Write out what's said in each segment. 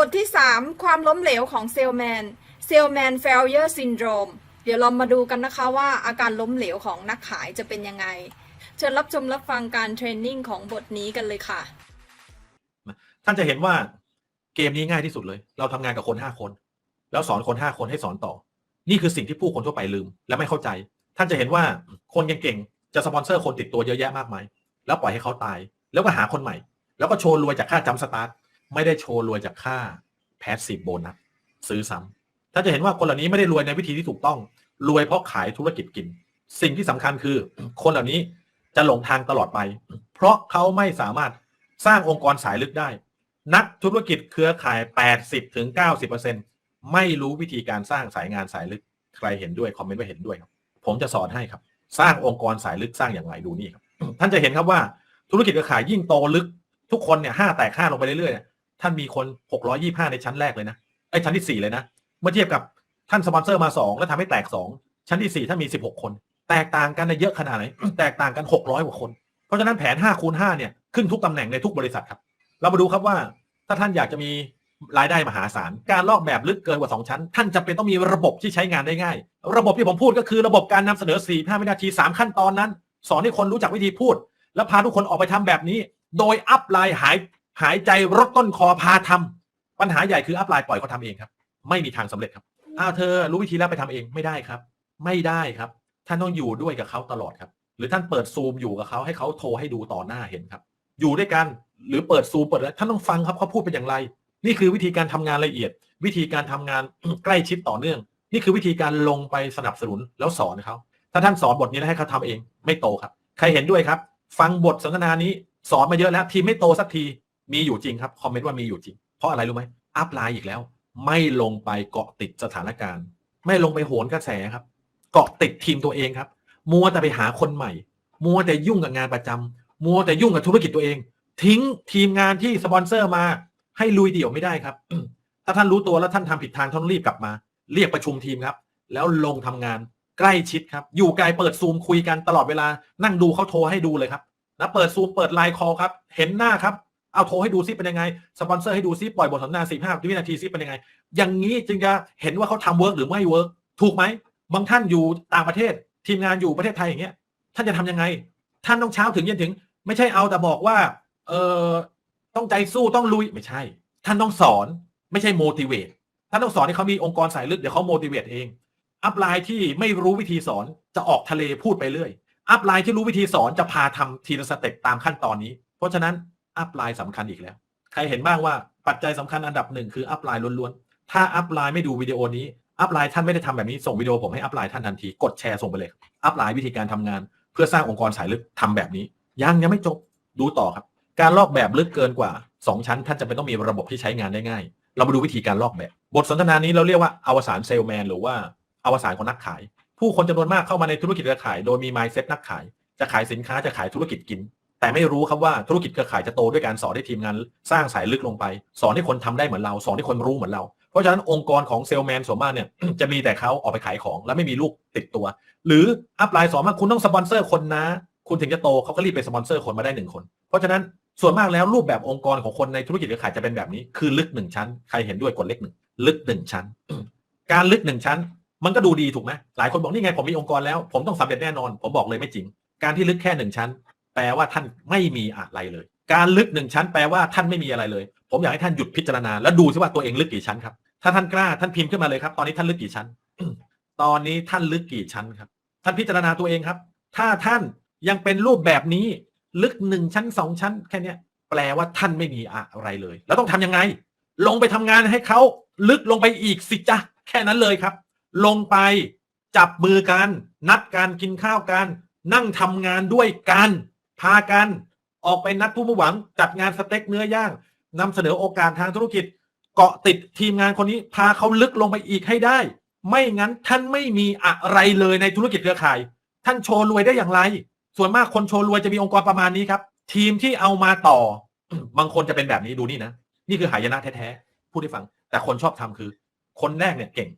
บทที่ 3 ความล้มเหลวของเซลแมน เซลแมน failure syndrome เดี๋ยวเรามาดูกันนะคะว่าอาการล้มเหลวของนักขายจะเป็นยังไง เชิญรับชมรับฟังการเทรนนิ่งของบทนี้กันเลยค่ะ ท่านจะเห็นว่าเกมนี้ง่ายที่สุดเลย เราทำงานกับคนห้าคน แล้วสอนคนห้าคนให้สอนต่อ นี่คือสิ่งที่ผู้คนทั่วไปลืม และไม่เข้าใจ ท่านจะเห็นว่าคนเก่งๆจะสปอนเซอร์คนติดตัวเยอะแยะมากมาย แล้วปล่อยให้เขาตาย แล้วก็หาคนใหม่ แล้วก็โชว์รวยจากค่าจำสตาร์ท ไม่ได้โชว์รวยจากค่าแพสซีฟโบนัสซื้อซ้ำท่าจะเห็นว่าคนเหล่านี้ไม่ได้รวยในวิธีที่ถูกต้อง รวยเพราะขายธุรกิจกิน สิ่งที่สำคัญคือ คนเหล่านี้จะหลงทางตลอดไป เพราะเขาไม่สามารถสร้างองค์กรสายลึกได้ นักธุรกิจเครือข่าย80ถึงไม่รู้วิธีการสร้างสายงานสายลึก ใครเห็นด้วยคอมเมนต์ว่าเห็นด้วยครับ ผมจะสอนให้ครับ สร้างองค์กรสายลึกสร้างอย่างไรดูนี่ครับ ท่านจะเห็นครับว่าธุรกิจเครือข่ายยิ่งโตลึก ทุกคนเนี่ยห้าแตกห้าลงไปเรื่อยๆเนี่ย ท่านมีคน 625 ในชั้นแรกเลยนะไอ้ชั้นที่ 4 เลยนะ เมื่อเทียบกับท่านสปอนเซอร์มา 2 แล้วทำให้แตก 2 ชั้นที่4ท่านมี 16 คน แตกต่างกันในเยอะขนาดไหน แตกต่างกัน 600 กว่าคน เพราะฉะนั้นแผน5คูณ5เนี่ยขึ้นทุกตำแหน่งในทุกบริษัทครับ เรามาดูครับว่าถ้าท่านอยากจะมีรายได้มหาศาล การลอกแบบลึกเกินกว่า 2 ชั้น ท่านจำเป็นต้องมีระบบที่ใช้งานได้ง่าย ระบบที่ผมพูดก็คือระบบการนำเสนอ4 5วินาที 3 ขั้นตอนนั้น สอนให้คนรู้จักวิธีพูด แล้วพาทุกคนออกไปทำแบบนี้ โดยอัพไลน์หาย หายใจรดต้นคอพาทำปัญหาใหญ่คืออัพไลน์ปล่อยเขาทำเองครับ ไม่มีทางสำเร็จครับอ้าวเธอรู้วิธีแล้วไปทำเองไม่ได้ครับ ไม่ได้ครับ ท่านต้องอยู่ด้วยกับเขาตลอดครับ หรือท่านเปิดซูมอยู่กับเขาให้เขาโทรให้ดูต่อหน้าเห็นครับ อยู่ด้วยกันหรือเปิดซูมเปิดอะไรท่านต้องฟังครับเขาพูดเป็นอย่างไร นี่คือวิธีการทำงานละเอียด วิธีการทำงานใกล้ชิดต่อเนื่อง นี่คือวิธีการลงไปสนับสนุนแล้วสอนเขาถ้าท่านสอนบทนี้แล้วให้เขาทำเอง ไม่โตครับ ใครเห็นด้วยครับ ฟังบทสนทนานี้สอนมาเยอะแล้วทีไม่โตสักที มีอยู่จริงครับ คอมเมนต์ว่ามีอยู่จริง เพราะอะไรรู้ไหมอัพไลน์อีกแล้ว ไม่ลงไปเกาะติดสถานการณ์ ไม่ลงไปโหนกระแสครับ เกาะติดทีมตัวเองครับ มัวแต่ไปหาคนใหม่ มัวแต่ยุ่งกับงานประจำมัวแต่ยุ่งกับธุรกิจตัวเอง ทิ้งทีมงานที่สปอนเซอร์มา ให้ลุยเดี่ยวไม่ได้ครับ ถ้าท่านรู้ตัวแล้วท่านทำผิดทางท่านรีบกลับมา เรียกประชุมทีมครับ แล้วลงทำงานใกล้ชิดครับ อยู่ไกลเปิดซูมคุยกันตลอดเวลา นั่งดูเขาโทรให้ดูเลยครับนะเปิดซูมเปิดไลน์คอลครับ เห็นหน้าครับ เอาโทรให้ดูซิเป็นยังไงสปอนเซอร์ให้ดูซิปล่อยบทสนทนาสี่ห้าวินาทีซิเป็นยังไง อย่างนี้จึงจะเห็นว่าเขาทำเวิร์กหรือไม่เวิร์กถูกไหมบางท่านอยู่ต่างประเทศ ทีมงานอยู่ประเทศไทยอย่างเงี้ย ท่านจะทำยังไง ท่านต้องเช้าถึงเย็นถึง ไม่ใช่เอาแต่บอกว่า เออต้องใจสู้ต้องลุยไม่ใช่ ท่านต้องสอนไม่ใช่ motivate ท่านต้องสอนให้เขามีองค์กรสายลึกเดี๋ยวเขา motivate เองอัพไลน์ที่ไม่รู้วิธีสอนจะออกทะเลพูดไปเรื่อยอัพไลน์ที่รู้วิธีสอนจะพาทำทีละสเต็ปตามขั้นตอนนี้ เพราะฉะนั้น อัพไลน์สำคัญอีกแล้ว ใครเห็นบ้างว่าปัจจัยสำคัญอันดับหนึ่งคืออัพไลน์ล้วนๆ ถ้าอัพไลน์ไม่ดูวิดีโอนี้ อัพไลน์ท่านไม่ได้ทำแบบนี้ส่งวิดีโอผมให้อัพไลน์ท่านทันที กดแชร์ส่งไปเลย อัพไลน์วิธีการทำงาน เพื่อสร้างองค์กรสายลึกทำแบบนี้ ยังยังไม่จบดูต่อครับ การลอกแบบลึกเกินกว่า 2 ชั้น ท่านจะเป็นต้องมีระบบที่ใช้งานได้ง่าย เรามาดูวิธีการลอกแบบ บทสนทนานี้เราเรียกว่าอวสานเซลแมนหรือว่าอวสานของนักขาย ผู้คนจำนวนมากเข้ามาในธุรกิจเครือข่าย โดยมี mindset นักขาย จะขายสินค้าจะขายธุรกิจกิน แต่ไม่รู้ครับว่าธุรกิจเครือข่ายจะโตด้วยการสอนให้ทีมงานสร้างสายลึกลงไป สอนให้คนทำได้เหมือนเรา สอนให้คนรู้เหมือนเรา เพราะฉะนั้นองค์กรของเซลแมนส่วนมากเนี่ยจะมีแต่เขาออกไปขายของแล้วไม่มีลูกติดตัว หรืออัพไลน์สอนว่าคุณต้องสปอนเซอร์คนนะ คุณถึงจะโตเขาก็รีบไปสปอนเซอร์คนมาได้หนึ่งคน เพราะฉะนั้นส่วนมากแล้วรูปแบบองค์กรของคนในธุรกิจเครือข่ายจะเป็นแบบนี้ คือลึกหนึ่งชั้นใครเห็นด้วยกดเลขหนึ่งลึกหนึ่งชั้น การลึกหนึ่งชั้น มันก็ดูดีถูกไหมหลายคนบอกนี่ไงผมมีองค์กรแล้ว ผมต้องสำเร็จแน่นอน ผมบอกเลยไม่จริง การที่ลึกแค่หนึ่งชั้น แปลว่าท่านไม่มีอะไรเลย การลึกหนึ่งชั้นแปลว่าท่านไม่มีอะไรเลย ผมอยากให้ท่านหยุดพิจารณา แล้วดูซิว่าตัวเองลึกกี่ชั้นครับ ถ้าท่านกล้าท่านพิมพ์ขึ้นมาเลยครับ ตอนนี้ท่านลึกกี่ชั้น ตอนนี้ท่านลึกกี่ชั้นครับ ท่านพิจารณาตัวเองครับ ถ้าท่านยังเป็นรูปแบบนี้ลึกหนึ่งชั้นสองชั้นแค่นี้แปลว่าท่านไม่มีอะไรเลย แล้วต้องทำยังไง ลงไปทำงานให้เขาลึกลงไปอีกสิจ้ะแค่นั้นเลยครับ ลงไปจับมือกัน นัดการกินข้าวกัน นั่งทำงานด้วยกัน พากันออกไปนัดผู้มุ่งหวังจัดงานสเต็กเนื้อย่างนำเสนอโอกาสทางธุรกิจ เกาะติดทีมงานคนนี้ พาเขาลึกลงไปอีกให้ได้ ไม่งั้นท่านไม่มีอะไรเลยในธุรกิจเครือข่าย ท่านโชว์รวยได้อย่างไร ส่วนมากคนโชว์รวยจะมีองค์กรประมาณนี้ครับ ทีมที่เอามาต่อ บางคนจะเป็นแบบนี้ดูนี่นะ นี่คือหายนะแท้ๆพูดให้ฟัง แต่คนชอบทำคือ คนแรกเนี่ยเก่ง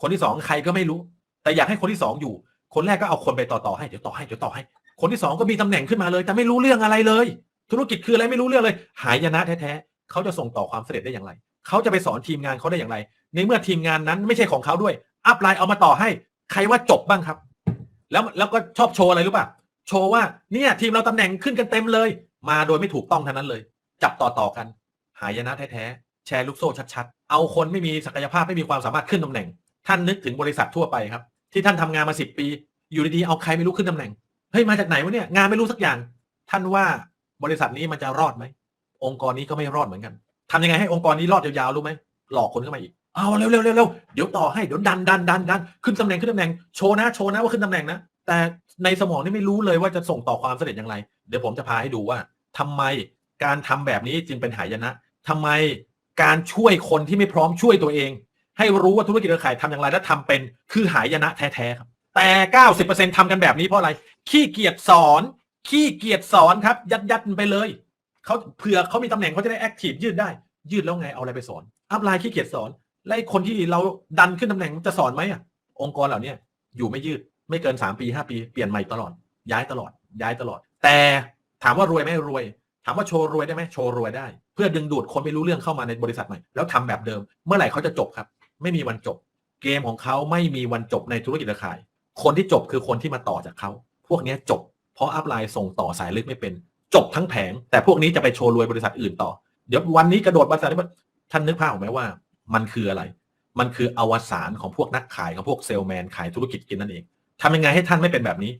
คนที่สองใครก็ไม่รู้ แต่อยากให้คนที่สองอยู่ คนแรกก็เอาคนไปต่อต่อให้เดี๋ยวต่อให้เดี๋ยวต่อให้ คนที่สองก็มีตำแหน่งขึ้นมาเลย แต่ไม่รู้เรื่องอะไรเลย ธุรกิจคืออะไรไม่รู้เรื่องเลย หายนะแท้ๆเขาจะส่งต่อความสำเร็จได้อย่างไร เขาจะไปสอนทีมงานเขาได้อย่างไร ในเมื่อทีมงานนั้นไม่ใช่ของเขาด้วย อัพไลน์เอามาต่อให้ ใครว่าจบบ้างครับ แล้วแล้วก็ชอบโชว์อะไรรู้ป่ะโชว์ว่าเนี่ยทีมเราตำแหน่งขึ้นกันเต็มเลย มาโดยไม่ถูกต้องทั้งนั้นเลย จับต่อต่อกัน หายนะแท้ๆแชร์ลูกโซ่ชัดๆ เอาคนไม่มีศักยภาพไม่มีความสามารถขึ้นตำแหน่ง ท่านนึกถึงบริษัททั่วไปครับ ที่ท่านทำงานมาสิบปี อยู่ดีๆเอาใครไม่รู้ขึ้นตำแหน่ง เฮ้ยมาจากไหนวะเนี่ยงานไม่รู้สักอย่าง ท่านว่าบริษัทนี้มันจะรอดไหมองค์กรนี้ก็ไม่รอดเหมือนกันทำยังไงให้องค์กรนี้รอดยาวๆรู้ไหมหลอกคนเข้ามาอีกเอาเร็วๆเร็วเดี๋ยวต่อให้เดี๋ยวดันดันดันดันขึ้นตำแหน่งขึ้นตำแหน่งโชว์นะโชว์นะว่าขึ้นตำแหน่งนะแต่ในสมองนี่ไม่รู้เลยว่าจะส่งต่อความสำเร็จอย่างไร เดี๋ยวผมจะพาให้ดูว่าทำไมการทำแบบนี้จึงเป็นหายนะทำไมการช่วยคนที่ไม่พร้อมช่วยตัวเอง ให้รู้ว่าธุรกิจเครือข่ายทำอย่างไรและทำเป็นคือหายนะแท้ๆครับ แต่ 90%ทำกันแบบนี้เพราะอะไร ขี้เกียจสอน ขี้เกียจสอนครับ ยัดยัดไปเลยเขาเผื่อเขามีตำแหน่งเขาจะได้แอคทีฟยืดได้ ยืดแล้วไงเอาอะไรไปสอน อัพไลน์ขี้เกียจสอน และคนที่เราดันขึ้นตำแหน่งจะสอนไหมอะ องค์กรเหล่านี้อยู่ไม่ยืดไม่เกิน 3 ปี 5 ปี เปลี่ยนใหม่ตลอด ย้ายตลอด ย้ายตลอด แต่ถามว่ารวยไหมรวย ถามว่าโชว์รวยได้ไหมโชว์รวยได้ เพื่อดึงดูดคนไม่รู้เรื่องเข้ามาในบริษัทใหม่ แล้วทำแบบเดิม เมื่อไหร่เขาจะจบครับ ไม่มีวันจบ เกมของเขาไม่มีวันจบในธุรกิจเครือข่าย คนที่จบคือคนที่มาต่อจากเขา พวกนี้จบ เพราะอัพไลน์ส่งต่อสายลึกไม่เป็น จบทั้งแผง แต่พวกนี้จะไปโชว์รวยบริษัทอื่นต่อ เดี๋ยววันนี้กระโดดบริษัทนี้ท่านนึกภาพออกไหมว่า มันคืออะไร มันคืออวสานของพวกนักขายของพวกเซลแมนขายธุรกิจกินนั่นเองทำยังไงให้ท่านไม่เป็นแบบนี้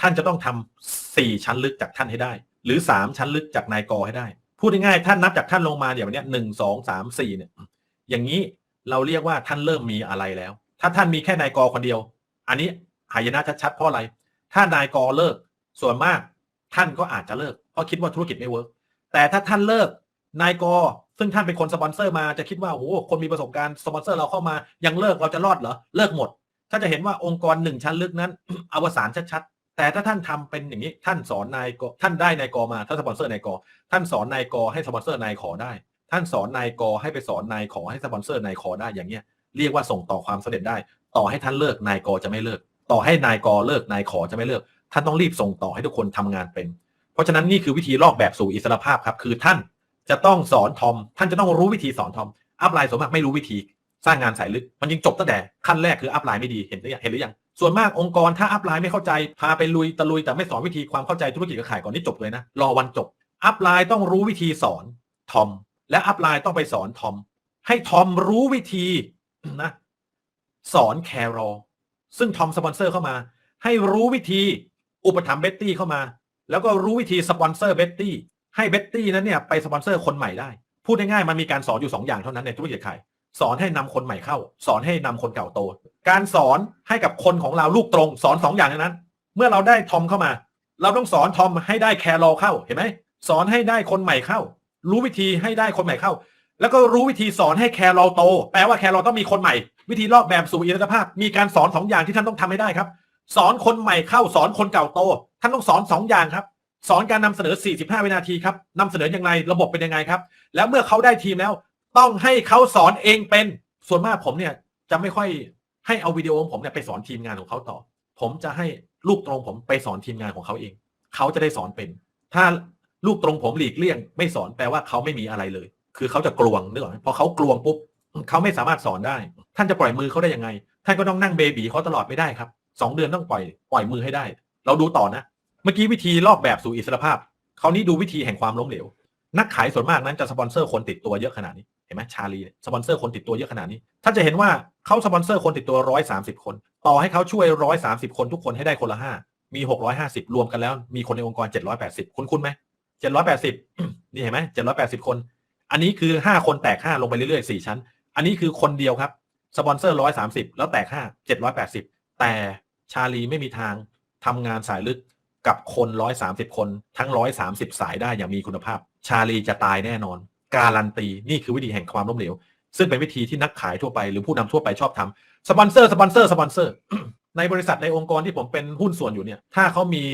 ท่านจะต้องทำสี่ชั้นลึกจากท่านให้ได้ หรือสามชั้นลึกจากนายกให้ได้ พูดง่ายๆท่านนับจากท่านลงมาอย่างเนี้หนึ่งสองสามสี่เนี่ย อย่างนี้เราเรียกว่าท่านเริ่มมีอะไรแล้ว ถ้าท่านมีแค่นายกคนเดียว อันนี้ หายนะชัดๆเพราะอะไร ถ้านายกเลิกส่วนมากท่านก็อาจจะเลิก เพราะคิดว่าธุรกิจไม่เวิร์กแต่ถ้าท่านเลิกนายกซึ่งท่านเป็นคนสปอนเซอร์มาจะคิดว่าโอ้โหคนมีประสบการณ์สปอนเซอร์เราเข้ามายังเลิกเราจะรอดเหรอเลิกหมดถ้านจะเห็นว่าองค์กรหนึ่งชั้นลึกนั้น อวสานชัดๆแต่ถ้าท่านทำเป็นอย่างนี้ท่านสอนนายกท่านได้นายกมาถ้านสปอนเซอร์นายกท่านสอนนายกให้สปอนเซอร์นายขอได้ ท่านสอนนายกให้ไปสอนนายขอให้สปอนเซอร์นายขอได้อย่างเงี้ยเรียกว่าส่งต่อความสำเร็จได้ ต่อให้ท่านเลิกนายกจะไม่เลิก ต่อให้นายกเลิกนายขอจะไม่เลิก ท่านต้องรีบส่งต่อให้ทุกคนทำงานเป็น เพราะฉะนั้นนี่คือวิธีลอกแบบสู่อิสรภาพครับ คือท่านจะต้องสอนทอม ท่านจะต้องรู้วิธีสอนทอม อัพไลน์ส่วนมากไม่รู้วิธีสร้างงานสายลึก มันยิงจบตั้งแต่ขั้นแรกคืออัพไลน์ไม่ดีเห็นหรือยังเห็นหรือยังส่วนมากองค์กรถ้าอัพไลน์ไม่เข้าใจพาไปลุยตะลุยแต่ไม่สอนวิธีความเข้าใจธุรกิจการขายก่อนนี่จบเลยนะรอวันจบ อัพไลน์ต้องรู้วิธีสอนทอม และอัพไลน์ต้องไปสอนทอม ให้ทอมรู้วิธีนะสอนแครอ ซึ่งทอมสปอนเซอร์เข้ามา ให้รู้วิธีอุปถัมภ์เบ็ตตี้เข้ามา แล้วก็รู้วิธีสปอนเซอร์เบ็ตตี้ให้เบ็ตตี้นั้นเนี่ยไปสปอนเซอร์คนใหม่ได้ พูดง่ายๆมันมีการสอนอยู่ 2 อย่างเท่านั้นในธุรกิจขายสอนให้นำคนใหม่เข้า สอนให้นำคนเก่าโต การสอนให้กับคนของเราลูกตรง สอน2อย่างนั้น เมื่อเราได้ทอมเข้ามา เราต้องสอนทอมให้ได้แครอลเข้าเห็นไหมสอนให้ได้คนใหม่เข้า รู้วิธีให้ได้คนใหม่เข้า แล้วก็รู้วิธีสอนให้แครอลโต แปลว่าแครอลต้องมีคนใหม่ วิธีลอกแบบสู่อิสรภาพ มีการสอนสองอย่างที่ท่านต้องทำให้ได้ครับ สอนคนใหม่เข้าสอนคนเก่าโต ท่านต้องสอนสองอย่างครับ สอนการนำเสนอ 45 วินาทีครับนำเสนออย่างไรระบบเป็นยังไงครับ แล้วเมื่อเขาได้ทีมแล้ว ต้องให้เขาสอนเองเป็น ส่วนมากผมเนี่ยจะไม่ค่อยให้เอาวิดีโอของผมเนี่ยไปสอนทีมงานของเขาต่อ ผมจะให้ลูกตรงผมไปสอนทีมงานของเขาเอง เขาจะได้สอนเป็น ถ้าลูกตรงผมหลีกเลี่ยง ไม่สอนแปลว่าเขาไม่มีอะไรเลย คือเขาจะกลวงนึกออกไหมพอเขากลวงปุ๊บเขาไม่สามารถสอนได้ ท่านจะปล่อยมือเขาได้ยังไง ท่านก็ต้องนั่งเบบีเขาตลอดไม่ได้ครับสองเดือนต้องปล่อยปล่อยมือให้ได้ เราดูต่อนะ เมื่อกี้วิธีลอกแบบสู่อิสรภาพคราวนี้ดูวิธีแห่งความล้มเหลว นักขายส่วนมากนั้นจะสปอนเซอร์คนติดตัวเยอะขนาดนี้เห็นไหมชาลีสปอนเซอร์คนติดตัวเยอะขนาดนี้ท่านจะเห็นว่าเขาสปอนเซอร์คนติดตัวร้อยสามสิบคน ต่อให้เขาช่วยร้อยสามสิบคนทุกคนให้ได้คนละห้ามีหกร้อยห้าสิบรวมกันแล้ว มีคนในองค์กรเจ็ดร้อยแปดสิบคุ้นคุ้นไหมเจ็ดร้อยแปดสิบนี่เห็นไหมเจ็ดร้อยแปดสิบคน อันนี้คือห้าคนแตกห้าลงไปเรื่อยๆสี่ชั้น อันนี้คือคนเดียวครับสปอนเซอร์ร้อยสามสิบแล้วแตกห้าเจ็ดร้อยแปดสิบแต่ชาลีไม่มีทางทำงานสายลึกกับคนร้อยสามสิบคนทั้งร้อยสามสิบสายได้อย่างมีคุณภาพ ชาลีจะตายแน่นอน การันตีนี่คือวิธีแห่งความล้มเหลว ซึ่งเป็นวิธีที่นักขายทั่วไปหรือผู้นำทั่วไปชอบทำสปอนเซอร์สปอนเซอร์สปอนเซอร์ในบริษัทในองค์กรที่ผมเป็นหุ้นส่วนอยู่เนี่ย ถ้าเขามี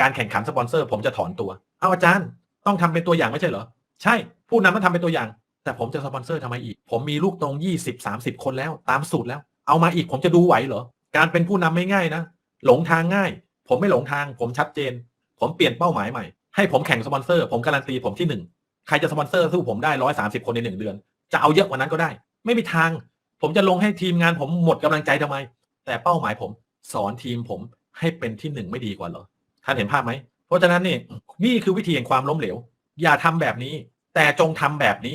การแข่งขันสปอนเซอร์ ผมจะถอนตัว เอาอาจารย์ ต้องทำเป็นตัวอย่างไม่ใช่เหรอ ใช่ผู้นำมันทำเป็นตัวอย่าง แต่ผมจะสปอนเซอร์ทำไมอีก ผมมีลูกตรง 20 30 คนแล้วตามสูตรแล้ว เอามาอีกผมจะดูไหวเหรอ การเป็นผู้นำไม่ง่ายนะ หลงทางง่าย ผมไม่หลงทาง ผมชัดเจน ผมเปลี่ยนเป้าหมายใหม่ ให้ผมแข่งสปอนเซอร์ ผมการันตีผมที่ 1 ใครจะสปอนเซอร์สู้ผมได้ร้อยสาสิบคนในหนึ่งเดือน จะเอาเยอะกว่านั้นก็ได้ ไม่มีทาง ผมจะลงให้ทีมงานผมหมดกำลังใจทำไม แต่เป้าหมายผม สอนทีมผมให้เป็นที่หนึ่งไม่ดีกว่าเหรอท่านเห็นภาพไหมเพราะฉะนั้นนี่นี่คือวิธีแห่งความล้มเหลว อย่าทำแบบนี้ แต่จงทำแบบนี้